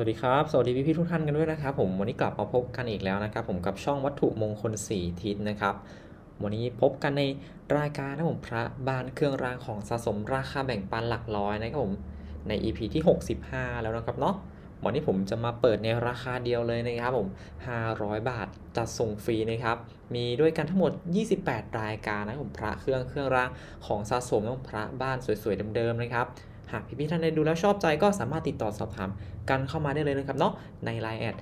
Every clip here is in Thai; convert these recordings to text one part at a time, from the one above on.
วัสดีครับ สวัสดีพี่ๆทุกท่านกันด้วยนะครับ ผมวันนี้กลับมาพบกันอีกแล้วนะครับ ผมกับช่องวัตถุมงคล4ทิศนะครับ วันนี้พบกันในรายการนะผมพระบานเครื่องรางของสะสมราคาแบ่งปันหลักร้อยนะครับผมใน EP ที่ 65 แล้วนะครับเนาะวันนี้ผมจะมาเปิดในราคาเดียวเลยนะครับผม 500 บาทจัดส่งฟรีนะครับ มีด้วยกันทั้งหมด 28 รายการนะผมพระเครื่องเครื่องรางของสะสมของพระบ้านสวยๆเดิมๆนะครับ หากพี่ๆท่านใดดูแล้วชอบใจก็สามารถติดต่อสอบถามกันเข้ามาได้เลยนะครับเนาะใน Line แอด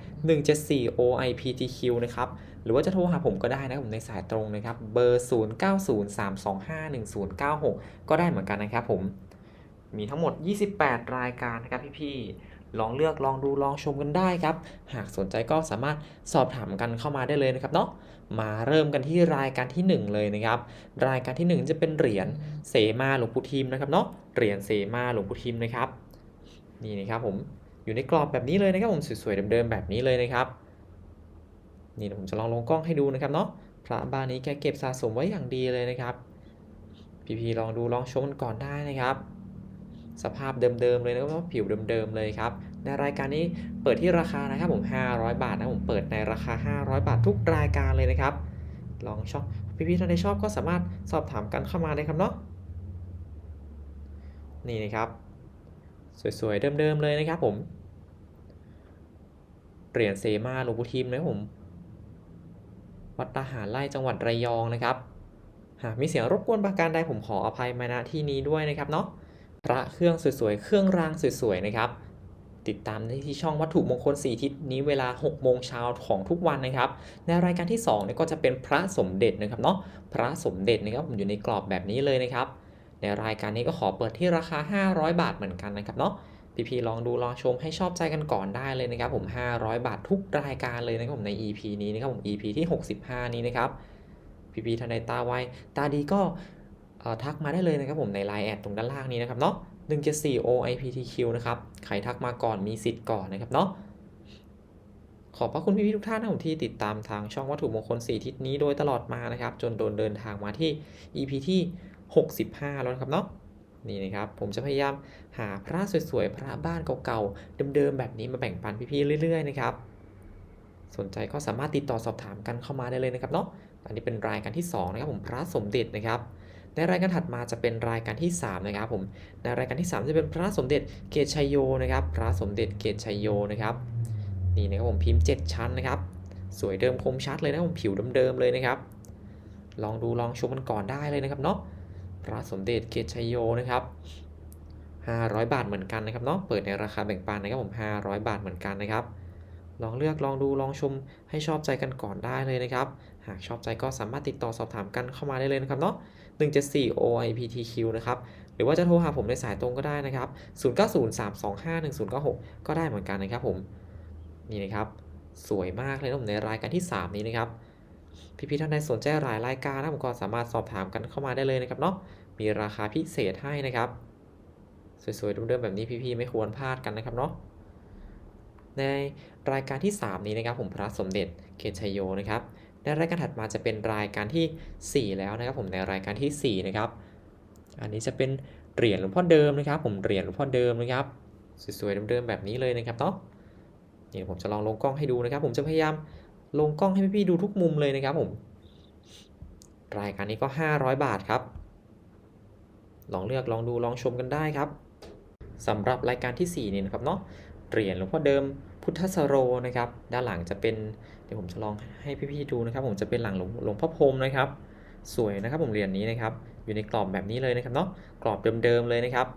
174 OIPTQ นะครับหรือว่าจะโทรหาผมก็ได้นะผมในสายตรงนะครับเบอร์ 0903251096 ก็ได้เหมือนกันนะครับผมมีทั้งหมด 28 รายการนะครับพี่ๆ ลองเลือกลองดูลองชมกันได้ครับ หากสนใจก็สามารถสอบถามกันเข้ามาได้เลยนะครับเนาะมาเริ่มกันที่รายการที่ 1 เลยนะครับ รายการที่ 1 จะเป็นเหรียญเสมาหลวงปู่ทิมนะครับเนาะเหรียญเสมาหลวงปู่ทิมนะครับนี่นะครับผมอยู่ในกรอบแบบนี้เลยนะครับผมสวยๆเดิมๆแบบนี้เลยนะครับนี่ผมจะลองลงกล้องให้ดูนะครับเนาะพระบ้านนี้แกเก็บสะสมไว้อย่างดีเลยนะครับ พี่ๆลองดูลองชมกันก่อนได้นะครับ สภาพเดิมๆเลยนะครับผิวเดิมๆเลยครับในรายการนี้เปิดที่ราคานะครับผม500 บาทนะผมเปิดในราคา 500 บาททุกรายการเลยนะครับ ลองชอบพี่ๆท่านใดชอบก็สามารถสอบถามกันเข้ามาได้ครับเนาะนี่นะครับสวยๆเดิมๆเลยนะครับผมเหรียญเซมาหลวงปู่ทิมนะผมวัดตาหารไร่จังหวัดระยองนะครับหากมีเสียงรบกวนประการใดผมขออภัยมาณที่นี้ด้วยนะครับเนาะ พระเครื่องสวยๆ เครื่องรางสวยๆ นะครับ ติดตามได้ที่ช่องวัตถุมงคล 4 ทิศนี้เวลา 6 โมงเช้าของทุกวันนะครับ ในรายการที่2เนี่ยก็จะเป็นพระสมเด็จนะครับเนาะ พระสมเด็จนะครับผมอยู่ในกรอบแบบนี้เลยนะครับ ในรายการนี้ก็ขอเปิดที่ราคา 500 บาทเหมือนกันนะครับเนาะพี่ๆลองดูลองชมให้ชอบใจกันก่อนได้เลยนะครับผม 500 บาททุกรายการเลยนะครับผมใน EP นี้นะครับผม EP ที่ 65 นี้นะครับพี่ๆท่านใดตาไวตาดีก็ ทักมาได้เลยนะครับผมใน Line แอดตรงด้านล่างนี้นะครับเนาะ174 OIPTQ นะครับใครทักมาก่อนมีสิทธิ์ก่อนนะครับเนาะขอบพระคุณพี่ๆทุกท่านนะผมที่ติดตามทางช่องวัตถุมงคล 4 ทิศนี้โดยตลอดมานะครับ จนโดนเดินทางมาที่ EP ที่ 65 แล้วนะครับเนาะนี่นะครับผมจะพยายามหาพระสวยๆ พระบ้านเก่าๆเดิมๆแบบนี้มาแบ่งปันพี่ๆเรื่อยๆนะครับสนใจก็สามารถติดต่อสอบถามกันเข้ามาได้เลยนะครับเนาะอันนี้เป็นรายการที่ 2 นะครับผมพระสมเด็จนะครับ ในรายการถัดมาจะเป็นรายการที่ 3 นะครับผมในรายการที่ 3 จะเป็นพระสมเด็จเกตชัยโยนะครับ พระสมเด็จเกตชัยโยนะครับนี่นะครับผมพิมพ์ 7 ชั้นนะครับสวยเดิมคมชัดเลยนะผมผิวเดิมๆเลยนะครับ ลองดูลองชมกันก่อนได้เลยนะครับเนาะพระสมเด็จเกตชัยโยนะครับ 500 บาทเหมือนกันนะครับเนาะเปิดในราคาแบ่งปันนะครับผม 500 บาทเหมือนกันนะครับ ลองเลือกลองดูลองชมให้ชอบใจกันก่อนได้เลยนะครับ หากชอบใจก็สามารถติดต่อสอบถามกันเข้ามาได้เลยนะครับเนาะ 174 OIPTQ นะครับหรือว่าจะโทรหาผมในสายตรงก็ได้นะครับ 0903251096 ก็ได้เหมือนกันนะครับผม นี่นะครับ สวยมากเลยนะผมในรายการที่ 3 นี้นะครับ พี่ๆท่านใดสนใจหลายรายการนะผมก็สามารถสอบถามกันเข้ามาได้เลยนะครับเนาะ มีราคาพิเศษให้นะครับ สวยๆเดิมๆแบบนี้พี่ๆไม่ควรพลาดกันนะครับเนาะ ในรายการที่ 3 นี้นะครับผมพระสมเด็จเกตชัยโยนะครับ ในรายการถัดมาจะเป็นรายการที่ 4 แล้วนะครับผมในรายการที่ 4 นะครับ อันนี้จะเป็นเหรียญหลวงพ่อเดิมนะครับ ผมเหรียญหลวงพ่อเดิมนะครับสวยๆเดิมๆแบบนี้เลยนะครับเนาะนี่ผมจะลองลงกล้องให้ดูนะครับ ผมจะพยายามลงกล้องให้พี่ๆดูทุกมุมเลยนะครับผมรายการนี้ก็ 500 บาทครับ ลองเลือกลองดูลองชมกันได้ครับสำหรับรายการที่ 4 นี่นะครับเนาะเหรียญหลวงพ่อเดิม พุทธสโรนะครับ ด้านหลังจะเป็นเดี๋ยวผมจะลองให้พี่ๆดูนะครับ ผมจะเป็นหลังหลวงงพ่อพรมนะครับ สวยนะครับผมเหรียญนี้นะครับ อยู่ในกรอบแบบนี้เลยนะครับเนาะกรอบเดิมๆเลยนะครับ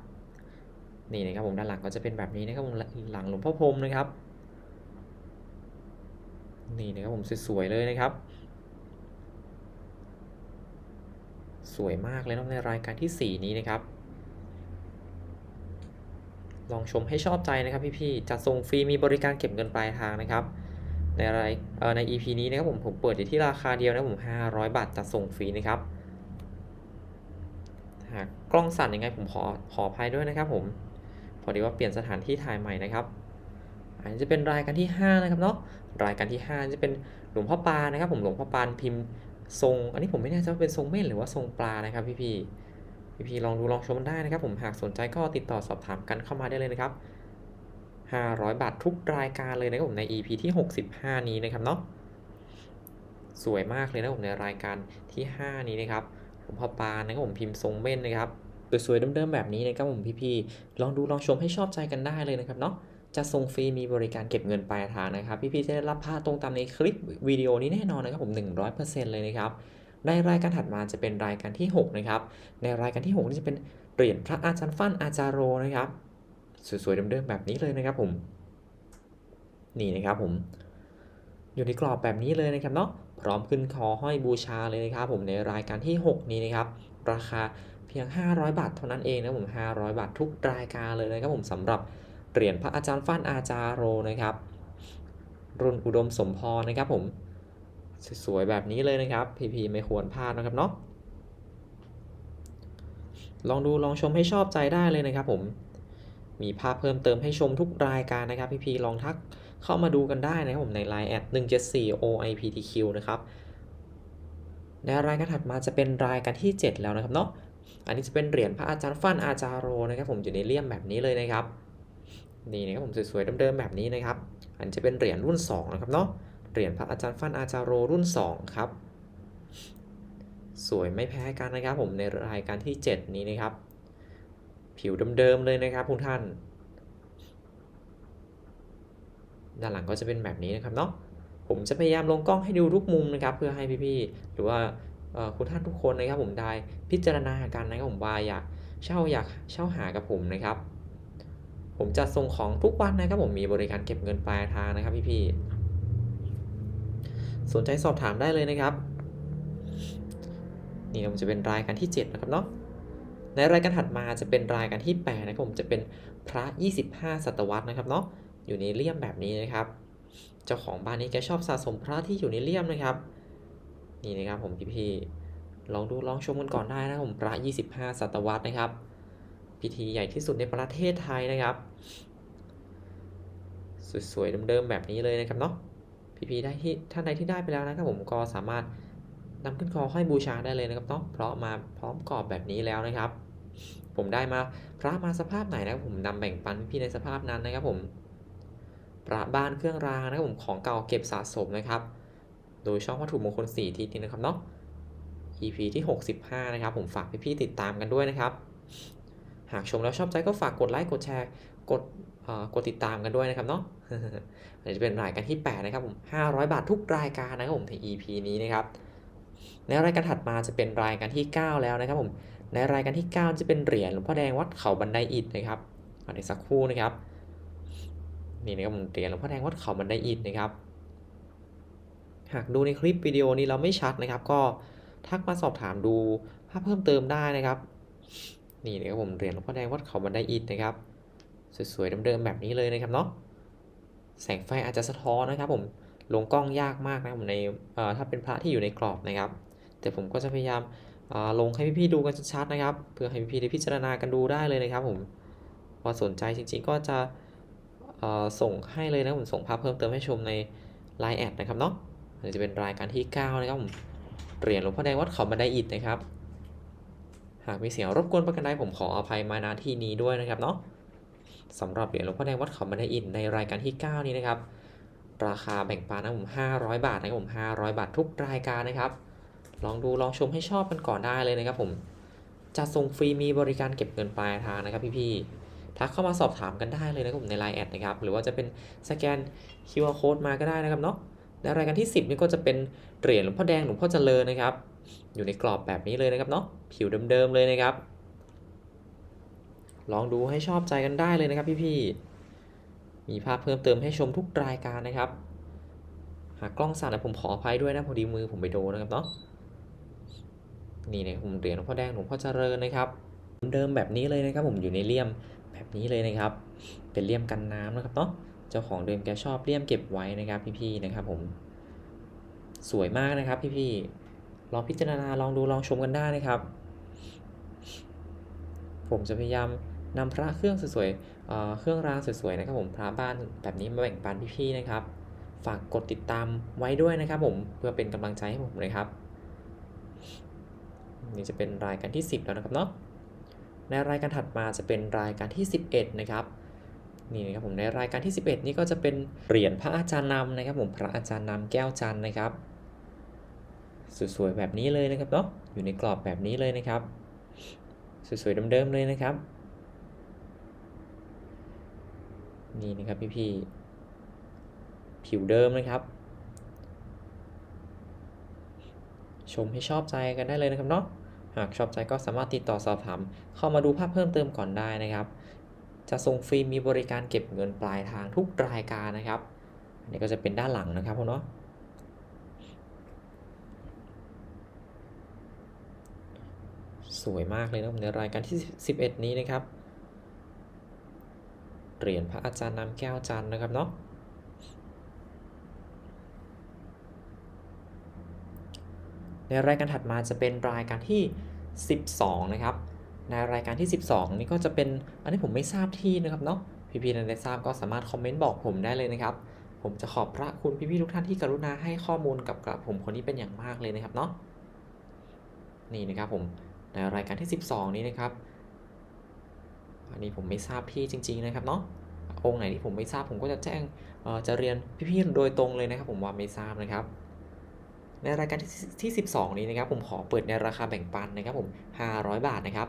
นี่นะครับผมด้านหลังก็จะเป็นแบบนี้นะครับผมหลังหลวงพ่อพรมนะครับ นี่นะครับผมสวยๆเลยนะครับ สวยมากเลยนะในรายการที่ 4 นี้นะครับ ลองชมให้ชอบใจนะครับพี่ๆจัดส่งฟรีมีบริการเก็บเงินปลายทางนะครับ ในรายใน EP นี้นะครับผมผมเปิดอยู่ที่ราคาเดียวนะผม 500 บาทจัดส่งฟรีนะครับหากกล้องสั่นยังไงผมขอขออภัยด้วยนะครับ ผมพอดีว่าเปลี่ยนสถานที่ถ่ายใหม่นะครับ อันนี้จะเป็นรายการที่ 5 นะครับเนาะรายการที่ 5 จะเป็นหลวงพ่อปานนะครับ ผมหลวงพ่อปานพิมพ์ทรง อันนี้ผมไม่แน่ใจว่าเป็นทรงเม่นหรือว่าทรงปลานะครับพี่ๆ พี่ๆลองดูลองชมกันได้นะครับผมหากสนใจก็ติดต่อสอบถามกันเข้ามาได้เลยนะครับ 500 บาททุกรายการเลยนะครับผมใน EP ที่ 65 นี้นะครับเนาะสวยมากเลยนะผมในรายการที่ 5 นี้นะครับผมพอปานนะครับผมพิมพ์ทรงเม่นนะครับสวยๆเดิมๆแบบนี้นะครับผมพี่ๆลองดูลองชมให้ชอบใจกันได้เลยนะครับเนาะจะส่งฟรีมีบริการเก็บเงินปลายทางนะครับ พี่ๆจะได้รับผ้าตรงตามในคลิปวิดีโอนี้แน่นอนนะครับผม 100%เลยนะครับ ในรายการถัดมาจะเป็นรายการที่ 6 นะครับ ในรายการที่6นี่จะเป็นเหรียญพระอาจารย์ฟั่นอาจารย์โรนะครับ สวยๆเดิมๆแบบนี้เลยนะครับผม นี่นะครับผม อยู่ในกรอบแบบนี้เลยนะครับเนาะ พร้อมขึ้นคอห้อยบูชาเลยนะครับผมในรายการที่ 6 นี้นะครับ ราคาเพียง 500 บาทเท่านั้นเองนะผม 500 บาททุกรายการเลยนะครับผมสำหรับเหรียญพระอาจารย์ฟั่นอาจารย์โรนะครับ รุ่นอุดมสมพรนะครับผม สวยๆแบบนี้เลยนะครับพีพีไม่ควรพลาดนะครับเนาะลองดูลองชมให้ชอบใจได้เลยนะครับผม มีภาพเพิ่มเติมให้ชมทุกรายการนะครับพีพีลองทักเข้ามาดูกันได้นะครับผมใน Line แอด174 OIPTQ นะครับในรายการถัดมาจะเป็นรายการที่ 7 แล้วนะครับเนาะ อันนี้จะเป็นเหรียญพระอาจารย์ฟันอาจารย์โรนะครับ ผมอยู่ในเลี่ยมแบบนี้เลยนะครับ นี่นะครับผมสวยๆเดิมๆแบบนี้นะครับ อันนจะเป็นเหรียญรุ่น 2 นะครับเนาะ เหรียญพระอาจารย์ฟันอาจารย์โรรุ่น 2 ครับ สวยไม่แพ้กันนะครับผมในรายการที่ 7 นี้นะครับ ผิวเดิมๆเลยนะครับทุกท่าน ด้านหลังก็จะเป็นแบบนี้นะครับเนาะผมจะพยายามลงกล้องให้ดูทุกมุมนะครับ เพื่อให้พี่ๆหรือว่าคุณท่านทุกคนนะครับ ผมได้พิจารณากันนะครับผมว่าอยากเช่าอยากเช่าหากับผมนะครับ ผมจะส่งของทุกวันนะครับ ผมมีบริการเก็บเงินปลายทางนะครับพี่ๆ สนใจสอบถามได้เลยนะครับ นี่มันจะเป็นรายการที่ 7 นะครับเนาะในรายการถัดมาจะเป็นรายการที่ 8 นะครับผมจะเป็นพระ 25 ศตวรรษนะครับเนาะอยู่ในเลี่ยมแบบนี้นะครับ เจ้าของบ้านนี้แกชอบสะสมพระที่อยู่ในเลี่ยมนะครับ นี่นะครับผมพี่ๆลองดูลองชมกันก่อนได้นะครับผมพระ 25 ศตวรรษนะครับ พิธีใหญ่ที่สุดในประเทศไทยนะครับ สวยๆเดิมๆแบบนี้เลยนะครับเนาะ พี่ๆได้ที่ท่านใดที่ได้ไปแล้วนะครับผมก็สามารถนำขึ้นคอห้อยบูชาได้เลยนะครับเนาะเพราะมาพร้อมกรอบแบบนี้แล้วนะครับ ผมได้มาพระมาสภาพไหนนะครับผมนำแบ่งปันพี่ในสภาพนั้นนะครับผมพระบ้านเครื่องรางนะครับผมของเก่าเก็บสะสมนะครับ โดยช่องวัตถุมงคล4ทีนี้นะครับเนาะ EP ที่ 65 นะครับ ผมฝากพี่ๆติดตามกันด้วยนะครับ หากชมแล้วชอบใจก็ฝากกดไลค์กดแชร์ กด กดติดตามกันด้วยนะครับเนาะอันนี้จะเป็นรายการที่ 8 นะครับผม500 บาททุกรายการนะครับผมใน EP นี้นะครับในรายการถัดมาจะเป็นรายการที่ 9 แล้วนะครับผมในรายการที่ 9 จะเป็นเหรียญหลวงพ่อแดงวัดเขาบันไดอิฐนะครับอันนี้สักครู่นะครับนี่นะครับผมเหรียญหลวงพ่อแดงวัดเขาบันไดอิฐนะครับ หากดูในคลิปวิดีโอนี้เราไม่ชัดนะครับ ก็ทักมาสอบถามดูภาพเพิ่มเติมได้นะครับ นี่นะครับผมเหรียญหลวงพ่อแดงวัดเขาบันไดอิฐนะครับ สวยๆเดิมๆแบบนี้เลยนะครับเนาะแสงไฟอาจจะสะท้อนนะครับผมลงกล้องยากมากนะผมในถ้าเป็นพระที่อยู่ในกรอบนะครับ แต่ผมก็จะพยายามลงให้พี่ๆดูกันชัดๆนะครับเพื่อให้พี่ๆได้พิจารณากันดูได้เลยนะครับผมพอสนใจจริงๆก็จะส่งให้เลยนะผมส่งภาพเพิ่มเติมให้ชมใน Line แอดนะครับเนาะอันนี้จะเป็นรายการที่ 9 นะครับผมเหรียญหลวงพ่อแดงวัดเขาบันไดอิฐนะครับ หากมีเสียงรบกวนประกันใดผมขออภัยมาณที่นี้ด้วยนะครับเนาะ สำหรับเหรียญหลวงพ่อแดงวัดเขาบันไดอิฐในรายการที่ 9 นี้นะครับ ราคาแบ่งปันนะผม500 บาทนะครับผม500 บาททุกรายการนะครับ ลองดูลองชมให้ชอบกันก่อนได้เลยนะครับผมจะส่งฟรีมีบริการเก็บเงินปลายทางนะครับพี่ๆทักเข้ามาสอบถามกันได้เลยนะครับผมใน Line แอดนะครับ หรือว่าจะเป็นสแกน QR code มาก็ได้นะครับเนาะในรายการที่ 10 นี่ก็จะเป็นเหรียญหลวงพ่อแดงหลวงพ่อเจริญนะครับ อยู่ในกรอบแบบนี้เลยนะครับเนาะผิวเดิมๆเลยนะครับ ลองดูให้ชอบใจกันได้เลยนะครับพี่ๆมีภาพเพิ่มเติมให้ชมทุกรายการนะครับ หากกล้องสั่นนะผมขออภัยด้วยนะพอดีมือผมไปโดนนะครับเนาะนี่นะครับผมเหรียญหลวงพ่อแดงหลวงพ่อเจริญนะครับเดิมแบบนี้เลยนะครับผมอยู่ในเลี่ยมแบบนี้เลยนะครับ เป็นเลี่ยมกันน้ำนะครับเนาะเจ้าของเดิมแกชอบเลี่ยมเก็บไว้นะครับพี่ๆนะครับผมสวยมากนะครับพี่ๆลองพิจารณาลองดูลองชมกันได้นะครับ ผมจะพยายาม นำพระเครื่องสวยๆเครื่องรางสวยๆนะครับผมพระบ้านแบบนี้มาแบ่งปันพี่ๆนะครับ ฝากกดติดตามไว้ด้วยนะครับผมเพื่อเป็นกำลังใจให้ผมเลยครับ นี่จะเป็นรายการที่ 10 แล้วนะครับเนาะในรายการถัดมาจะเป็นรายการที่ 11 นะครับนี่นะครับผมในรายการที่ 11 นี่ก็จะเป็นเหรียญพระอาจารย์นำนะครับ ผมพระอาจารย์นำแก้วจันนะครับสวยๆแบบนี้เลยนะครับเนาะอยู่ในกรอบแบบนี้เลยนะครับ สวยๆเดิมๆเลยนะครับ นี่นะครับพี่ๆผิวเดิมนะครับ ชมให้ชอบใจกันได้เลยนะครับเนาะหากชอบใจก็สามารถติดต่อสอบถามเข้ามาดูภาพเพิ่มเติมก่อนได้นะครับ จะส่งฟรีมีบริการเก็บเงินปลายทางทุกรายการนะครับอันนี้ก็จะเป็นด้านหลังนะครับผมเนาะสวยมากเลยนะในรายการที่ 11 นี้นะครับ เหรียญพระอาจารย์นำแก้วจันนะครับเนาะในรายการถัดมาจะเป็นรายการที่ 12 นะครับ ในรายการที่ 12 นี่ก็จะเป็นอันนี้ผมไม่ทราบที่นะครับเนาะพี่ๆนั้นได้ทราบก็สามารถคอมเมนต์บอกผมได้เลยนะครับ ผมจะขอบพระคุณพี่ๆทุกท่านที่กรุณาให้ข้อมูลกับกระผมคนนี้เป็นอย่างมากเลยนะครับเนาะนี่นะครับผมในรายการที่ 12 นี้นะครับ อันนี้ผมไม่ทราบที่จริง ๆ นะครับเนาะองค์ไหนที่ผมไม่ทราบผมก็จะแจ้งจะเรียนพี่ๆโดยตรงเลยนะครับ ผมว่าไม่ทราบนะครับ ในรายการที่ 12 นี้นะครับ ผมขอเปิดในราคาแบ่งปันนะครับ ผม 500 บาทนะครับ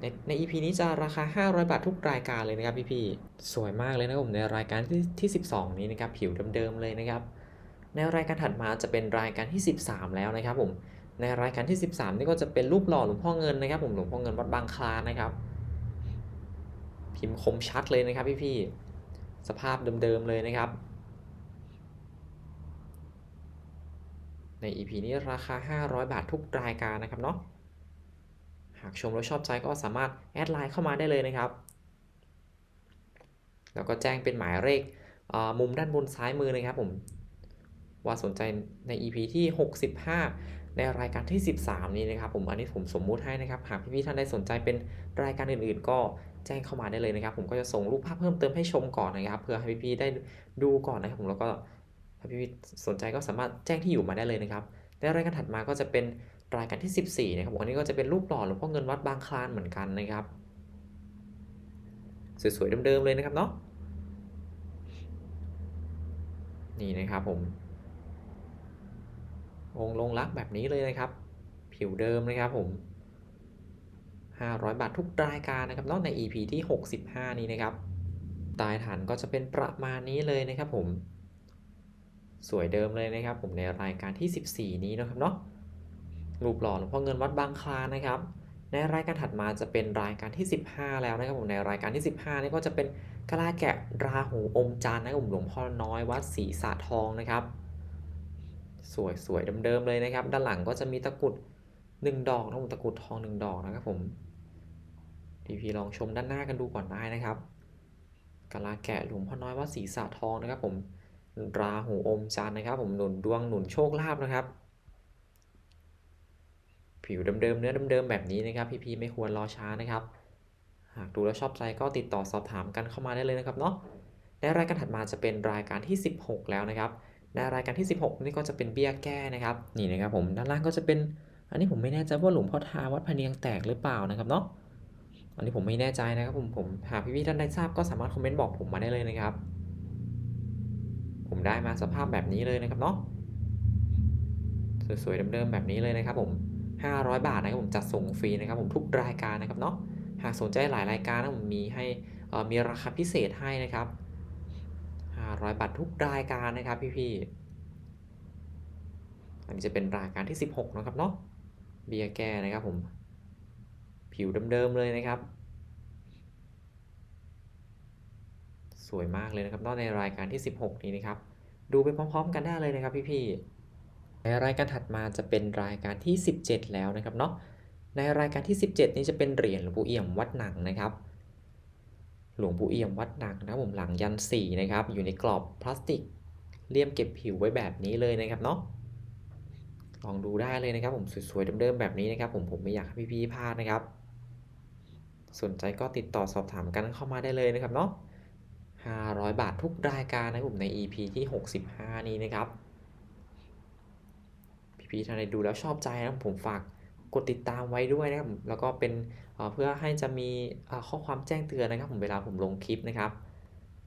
ในใน EP นี้จะราคา 500 บาททุกรายการเลยนะครับพี่ๆสวยมากเลยนะครับผมในรายการที่ที่ 12 นี้นะครับผิวเดิมๆเลยนะครับ ในรายการถัดมาจะเป็นรายการที่ 13 แล้วนะครับ ผมในรายการที่ 13 นี่ก็จะเป็นรูปหล่อหลวงพ่อเงินนะครับ ผมหลวงพ่อเงินวัดบางคลานนะครับ พิมพ์คมชัดเลยนะครับพี่ๆสภาพเดิมๆเลยนะครับ ใน EP นี้ราคา 500 บาททุกรายการนะครับเนาะหากชมแล้วชอบใจก็สามารถแอดไลน์เข้ามาได้เลยนะครับ แล้วก็แจ้งเป็นหมายเลขมุมด้านบนซ้ายมือนะครับผมว่าสนใจใน EP ที่ 65 ในรายการที่ 13 นี้นะครับผมอันนี้ผมสมมุติให้นะครับ หากพี่ๆท่านใดสนใจเป็นรายการอื่นๆ ก็ แจ้งเข้ามาได้เลยนะครับ ผมก็จะส่งรูปภาพเพิ่มเติมให้ชมก่อนนะครับเพื่อให้พี่ๆได้ดูก่อนนะครับผมแล้วก็ถ้าพี่ๆสนใจก็สามารถแจ้งที่อยู่มาได้เลยนะครับในรายการถัดมาก็จะเป็นรายการที่ 14 นะครับผมอันนี้ก็จะเป็นรูปหล่อหลวงพ่อเงินวัดบางคลานเหมือนกันนะครับ สวยๆเดิมๆเลยนะครับเนาะนี่นะครับผม องค์ลงรักแบบนี้เลยนะครับ ผิวเดิมนะครับผม 500 บาททุกรายการนะครับนอกใน EP ที่ 65 นี้นะครับตายฐานก็จะเป็นประมาณนี้เลยนะครับผม สวยเดิมเลยนะครับผมในรายการที่ 14 นี้นะครับเนาะรูปหล่อหลวงพ่อเงินวัดบางคลานะครับ ในรายการถัดมาจะเป็นรายการที่ 15 แล้วนะครับผมในรายการที่ 15นี่ก็จะเป็นกะลาแกะราหูอมจันทร์นะครับผมหลวงพ่อน้อยวัดศรีสะทองนะครับ สวยสวยเดิมๆเลยนะครับ ด้านหลังก็จะมีตะกุด รุด1ดอกนะผมตะกุดทอง1ดอกนะครับผมพีพีลองชมด้านหน้ากันดูก่อนได้นะครับกะลาแกะหลวงพ่อน้อยวัดศรีสะทองนะครับ ผมราหูอมจันนะครับ ผมหนุนดวงหนุนโชคลาภนะครับ ผิวเดิมๆเนื้อเดิมๆแบบนี้นะครับ พี่ๆไม่ควรรอช้านะครับ หากดูแล้วชอบใจก็ติดต่อสอบถามกันเข้ามาได้เลยนะครับเนาะในรายการถัดมาจะเป็นรายการที่ 16 แล้วนะครับในรายการที่ 16 นี่ก็จะเป็นเบี้ยแก้นะครับ นี่นะครับผมด้านล่างก็จะเป็น อันนี้ผมไม่แน่ใจว่าหลวงพ่อทาวัดพะเนียงแตกหรือเปล่านะครับเนาะอันนี้ผมไม่แน่ใจนะครับผมผมหากพี่ๆท่านใดทราบก็สามารถคอมเมนต์บอกผมมาได้เลยนะครับ ผมได้มาสภาพแบบนี้เลยนะครับเนาะสวยๆเดิมๆแบบนี้เลยนะครับผม500 บาทนะครับผมจัดส่งฟรีนะครับผมทุกรายการนะครับเนาะหากสนใจหลายรายการนะผมมีให้มีราคาพิเศษให้นะครับ500บาททุกรายการนะครับพี่ๆอันนี้จะเป็นรายการที่ 16 นะครับเนาะ เบียแก้นะครับผม ผิวเดิมๆเลยนะครับ สวยมากเลยนะครับเนอกในรายการที่ 16 นี้นะครับ ดูไปพร้อมๆ กันได้เลยนะครับพี่ๆในรายการถัดมาจะเป็นรายการที่ 17 แล้วนะครับเนาะในรายการที่ 17 นี้จะเป็นเหรียญหลวงปู่เอี่ยมวัดหนังนะครับ หลวงปู่เอี่ยมวัดหนังนะผมหลังยันสีนะครับ อยู่ในกรอบพลาสติกเลี่ยมเก็บผิวไว้แบบนี้เลยนะครับเนาะ ลองดูได้เลยนะครับ ผมสวยๆเดิมๆแบบนี้นะครับ ผมผมไม่อยากให้พี่ๆพลาดนะครับ สนใจก็ติดต่อสอบถามกันเข้ามาได้เลยนะครับเนาะ500 บาททุกรายการนะผมใน EP ที่ 65 นี้นะครับ พี่ๆท่านใดดูแล้วชอบใจนะผมฝากกดติดตามไว้ด้วยนะครับแล้วก็เป็นเพื่อให้จะมีข้อความแจ้งเตือนนะครับ ผมเวลาผมลงคลิปนะครับ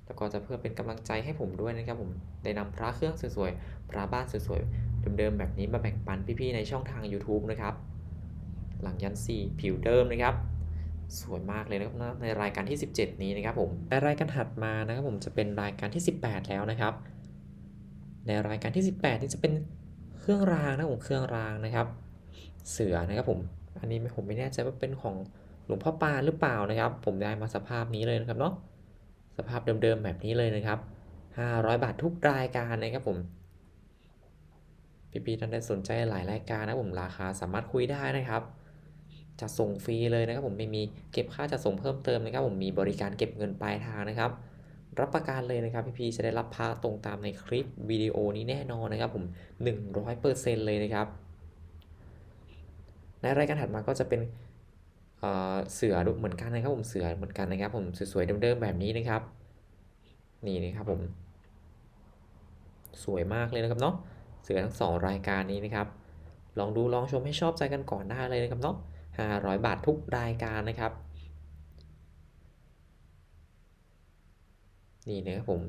แล้วก็จะเพื่อเป็นกำลังใจให้ผมด้วยนะครับ ผมได้นำพระเครื่องสวยๆพระบ้านสวยๆ เดิมๆแบบนี้มาแบ่งปันพี่ๆในช่องทาง YouTube นะครับ หลังยันซีผิวเดิมนะครับ สวยมากเลยนะครับในรายการที่ 17 นี้นะครับผมในรายการถัดมานะครับผมจะเป็นรายการที่ 18 แล้วนะครับ ในรายการที่ 18 นี่จะเป็นเครื่องรางนะครับผมเครื่องรางนะครับ เสือนะครับผมอันนี้ผมไม่แน่ใจว่าเป็นของหลวงพ่อปานหรือเปล่านะครับ ผมได้มาสภาพนี้เลยนะครับเนาะสภาพเดิมๆแบบนี้เลยนะครับ 500 บาททุกรายการนะครับผม พี่ๆท่านใดสนใจหลายรายการนะผมราคาสามารถคุยได้นะครับจะส่งฟรีเลยนะครับผมไม่มีเก็บค่าจะส่งเพิ่มเติมนะครับผมมีบริการเก็บเงินปลายทางนะครับ รับประกันเลยนะครับพี่ๆจะได้รับพระตรงตามในคลิปวิดีโอนี้แน่นอนนะครับผม100%เลยนะครับ ในรายการถัดมาก็จะเป็นเอ่อเสือเหมือนกันนะครับผมเสือเหมือนกันนะครับผมสวยๆเดิมๆแบบนี้นะครับ นี่นะครับผม สวยมากเลยนะครับเนาะ เสือทั้งสองรายการนี้นะครับ ลองดูลองชมให้ชอบใจกันก่อนได้เลยนะครับเนาะ500 บาททุกรายการนะครับ นี่นะครับผม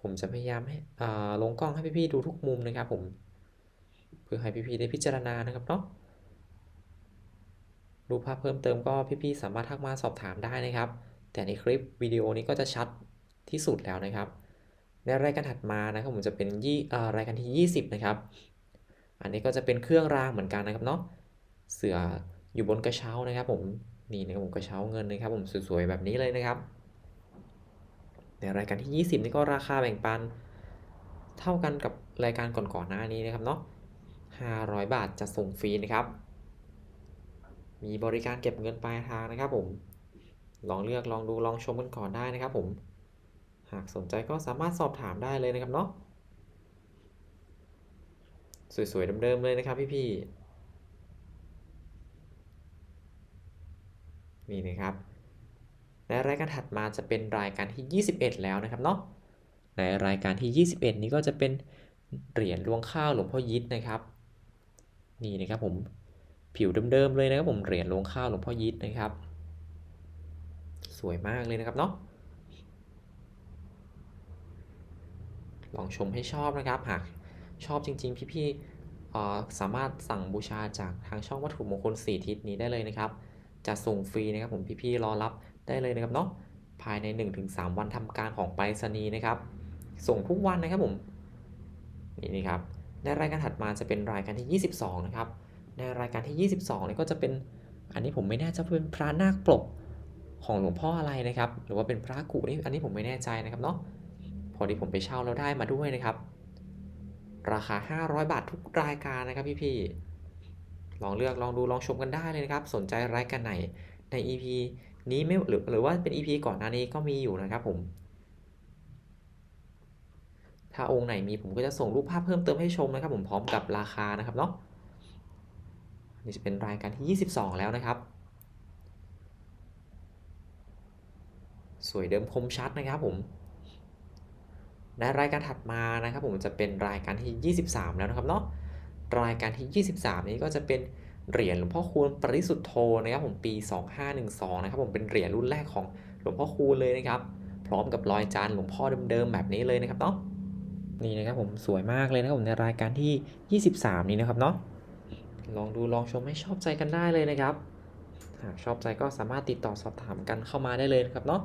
ผมจะพยายามให้ลงกล้องให้พี่ๆดูทุกมุมนะครับผม เพื่อให้พี่ๆได้พิจารณานะครับเนาะดูภาพเพิ่มเติมก็พี่ๆสามารถทักมาสอบถามได้นะครับ แต่ในคลิปวิดีโอนี้ก็จะชัดที่สุดแล้วนะครับ ในรายการถัดมานะครับผมจะเป็นยี่อ่ารายการที่ 20 นะครับ อันนี้ก็จะเป็นเครื่องรางเหมือนกันนะครับเนาะเสืออยู่บนกระเช้านะครับ ผมนี่นะครับผมกระเช้าเงินนะครับ ผมสวยๆแบบนี้เลยนะครับ ในรายการที่ 20 นี่ก็ราคาแบ่งปัน เท่ากันกับรายการก่อนๆหน้านี้นะครับเนาะ500 บาทจะส่งฟรีนะครับ มีบริการเก็บเงินปลายทางนะครับ ผมลองเลือกลองดูลองชมกันก่อนได้นะครับ ผม หากสนใจก็สามารถสอบถามได้เลยนะครับเนาะสวยๆเดิมๆเลยนะครับพี่ๆนี่นะครับในรายการถัดมาจะเป็นรายการที่ 21 แล้วนะครับเนาะในรายการที่ 21 นี้ก็จะเป็นเหรียญรวงข้าวหลวงพ่อยิดนะครับนี่นะครับผมผิวเดิมๆเลยนะครับผมเหรียญรวงข้าวหลวงพ่อยิดนะครับ สวยมากเลยนะครับเนาะ ลองชมให้ชอบนะครับ หากชอบจริง ๆ พี่ๆออสามารถสั่งบูชาจากทางช่องวัตถุมงคล 4 ทิศนี้ได้เลยนะครับ จะส่งฟรีนะครับผมพี่ๆรอรับได้เลยนะครับเนาะภายใน 1-3 วันทำการของไปรษณีย์นะครับ ส่งทุกวันนะครับผมนี่นะครับในรายการถัดมาจะเป็นรายการที่ 22 นะครับ ในรายการที่ 22เนี่ยก็จะเป็นอันนี้ผมไม่แน่ใจว่าเป็นพระนาคปลกของหลวงพ่ออะไรนะครับ หรือว่าเป็นพระกุนี่อันนี้ผมไม่แน่ใจนะครับเนาะ พอดีผมไปเช่าแล้วได้มาด้วยนะครับ ราคา 500 บาททุกรายการนะครับพี่ๆลองเลือกลองดูลองชมกันได้เลยนะครับ สนใจรายการไหนใน EP นี้ไม่หรือหรือว่าเป็น EP ก่อนหน้านี้ก็มีอยู่นะครับผม ถ้าองค์ไหนมีผมก็จะส่งรูปภาพเพิ่มเติมให้ชมนะครับ ผมพร้อมกับราคานะครับเนาะนี่จะเป็นรายการที่ 22 แล้วนะครับ สวยเดิมคมชัดนะครับผม ในรายการถัดมานะครับผมจะเป็นรายการที่ 23 แล้วนะครับเนาะรายการที่ 23 นี้ก็จะเป็นเหรียญหลวงพ่อคูณปริสุทธโธนะครับผมปี 2512 นะครับผมเป็นเหรียญรุ่นแรกของหลวงพ่อคูณเลยนะครับ พร้อมกับรอยจานหลวงพ่อเดิมๆแบบนี้เลยนะครับเนาะนี่นะครับผมสวยมากเลยนะครับผมในรายการที่ 23 นี้นะครับเนาะลองดูลองชมให้ชอบใจกันได้เลยนะครับ หากชอบใจก็สามารถติดต่อสอบถามกันเข้ามาได้เลยนะครับเนาะ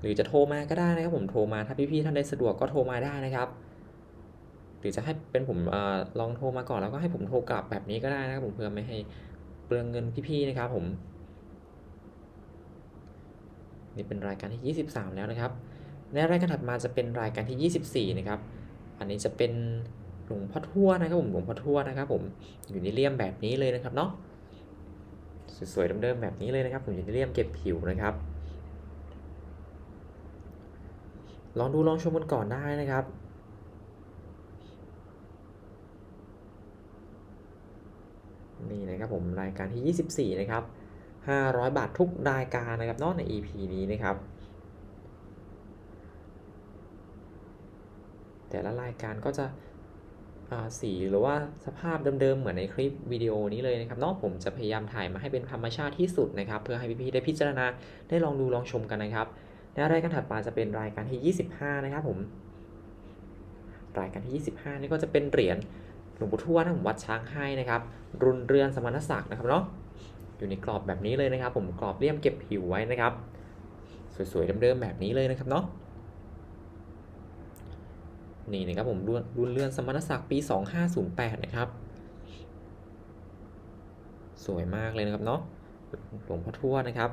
หรือจะโทรมาก็ได้นะครับผมโทรมาถ้าพี่ๆท่านใดสะดวกก็โทรมาได้นะครับ หรือจะให้เป็นผมอลองโทรมาก่อนแล้วก็ให้ผมโทรกลับแบบนี้ก็ได้นะครับผมเพื่อไม่ให้เปลืองเงินพี่ๆนะครับผม นี่เป็นรายการที่ 23 แล้วนะครับในรายการถัดมาจะเป็นรายการที่ 24 นะครับ อันนี้จะเป็นหลวงพ่อทั่วนะครับผมหลวงพ่อทั่วนะครับผมอยู่ในเลี่ยมแบบนี้เลยนะครับเนาะสวยๆเดิมๆแบบนี้เลยนะครับ ผมอยู่ในเลี่ยมเก็บผิวนะครับ ลองดูลองชมกันก่อนได้นะครับนี่นะครับผมรายการที่ 24 นะครับ 500 บาททุกรายการนะครับนอกใน EP นี้นะครับ แต่ละรายการก็จะสีหรือว่าสภาพเดิมๆเหมือนในคลิปวิดีโอนี้เลยนะครับนาะผมจะพยายามถ่ายมาให้เป็นธรรมชาติที่สุดนะครับ เพื่อให้พี่ๆได้พิจารณาได้ลองดูลองชมกันนะครับ ในรายการถัดมาจะเป็นรายการที่ 25 นะครับผม รายการที่ 25 นี่ก็จะเป็นเหรียญหลวงปู่ทวดนะผมวัดช้างให้นะครับ รุนเรือนสมณศักดิ์นะครับเนาะ อยู่ในกรอบแบบนี้เลยนะครับ ผมกรอบเลี่ยมเก็บผิวไว้นะครับ สวยๆเดิมๆแบบนี้เลยนะครับเนาะนี่นะครับผมรุ่นรุ่นเรือนสมณศักดิ์ปี 2508 นะครับ สวยมากเลยนะครับเนาะหลวงพ่อทวดนะครับ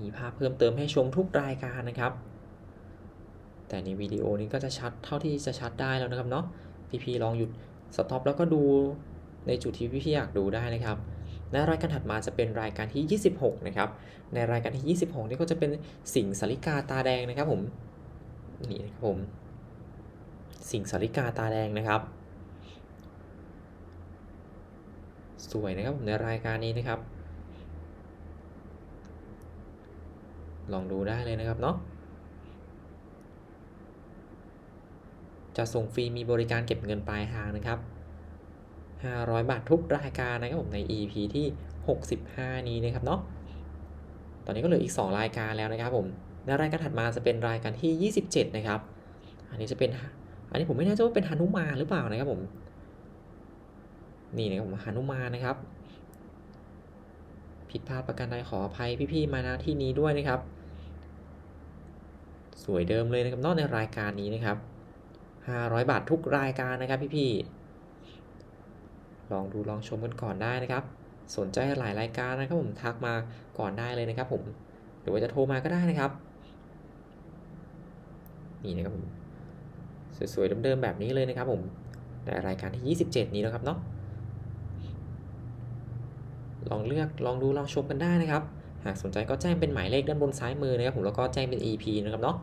มีภาพเพิ่มเติมให้ชมทุกรายการนะครับ แต่ในวิดีโอนี้ก็จะชัดเท่าที่จะชัดได้แล้วนะครับเนาะพี่ๆลองหยุดสต็อปแล้วก็ดูในจุดที่พี่ๆอยากดูได้นะครับในรายการถัดมาจะเป็นรายการที่ 26 นะครับ ในรายการที่ 26 นี่ก็จะเป็นสิงสาริกาตาแดงนะครับผม นี่นะครับผม สิงสาริกาตาแดงนะครับ สวยนะครับผมในรายการนี้นะครับ ลองดูได้เลยนะครับเนาะจะส่งฟรีมีบริการเก็บเงินปลายทางนะครับ 500 บาททุกรายการนะครับผมใน EP ที่ 65 นี้นะครับเนาะ ตอนนี้ก็เหลืออีก 2 รายการแล้วนะครับผมในรายการถัดมาจะเป็นรายการที่ 27 นะครับ อันนี้จะเป็น อันนี้ผมไม่แน่ใจว่าเป็นฮานุมานหรือเปล่านะครับผม นี่นะครับผมฮานุมานนะครับ ผิดพลาดประการใดขออภัยพี่ๆ มาณที่นี้ด้วยนะครับ สวยเดิมเลยนะครับนอกในรายการนี้นะครับ 500 บาททุกรายการนะครับพี่ๆลองดูลองชมกันก่อนได้นะครับ สนใจหลายรายการนะครับผมทักมาก่อนได้เลยนะครับ ผมหรือว่าจะโทรมาก็ได้นะครับ นี่นะครับผมสวยๆเดิมๆแบบนี้เลยนะครับ ผมในรายการที่ 27 นี้นะครับเนาะลองเลือกลองดูลองชมกันได้นะครับ หากสนใจก็แจ้งเป็นหมายเลขด้านบนซ้ายมือนะครับผมแล้วก็แจ้งเป็น EP นะครับเนาะ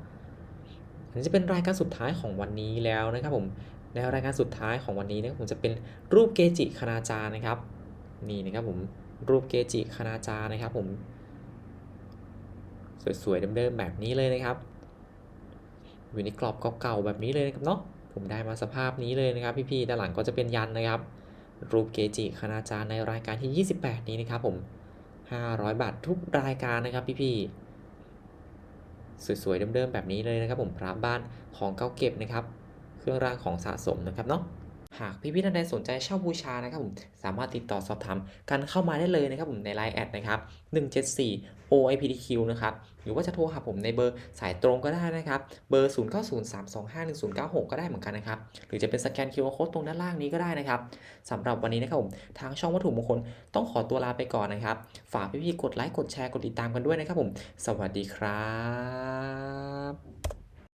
อันนี้จะเป็นรายการสุดท้ายของวันนี้แล้วนะครับผมในรายการสุดท้ายของวันนี้นะครับผมจะเป็นรูปเกจิคณาจารย์นะครับนี่นะครับผมรูปเกจิคณาจารย์นะครับผมสวยๆเดิมๆแบบนี้เลยนะครับ อยู่ในกรอบเก่าๆแบบนี้เลยนะครับเนาะผมได้มาสภาพนี้เลยนะครับ พี่ๆด้านหลังก็จะเป็นยันนะครับ รูปเกจิคณาจารย์ในรายการที่ 28 นี้นะครับผม 500 บาททุกรายการนะครับพี่ๆสวยๆเดิมๆแบบนี้เลยนะครับ ผมพระบ้านของเก่าเก็บนะครับ เครื่องรางของสะสมนะครับเนาะหากพี่ๆท่านใดสนใจเช่าบูชานะครับผมสามารถติดต่อสอบถามกันเข้ามาได้เลยนะครับผมในไลน์แอดนะครับ174 OIPTQ นะครับหรือว่าจะโทรหาผมในเบอร์สายตรงก็ได้นะครับเบอร์ 0903251096 ก็ได้เหมือนกันนะครับหรือจะเป็นสแกน QR Code ตรงด้านล่างนี้ก็ได้นะครับสำหรับวันนี้นะครับผมทางช่องวัตถุมงคลต้องขอตัวลาไปก่อนนะครับ ฝากพี่ๆกดไลค์กดแชร์กดติดตามกันด้วยนะครับผม สวัสดีครับ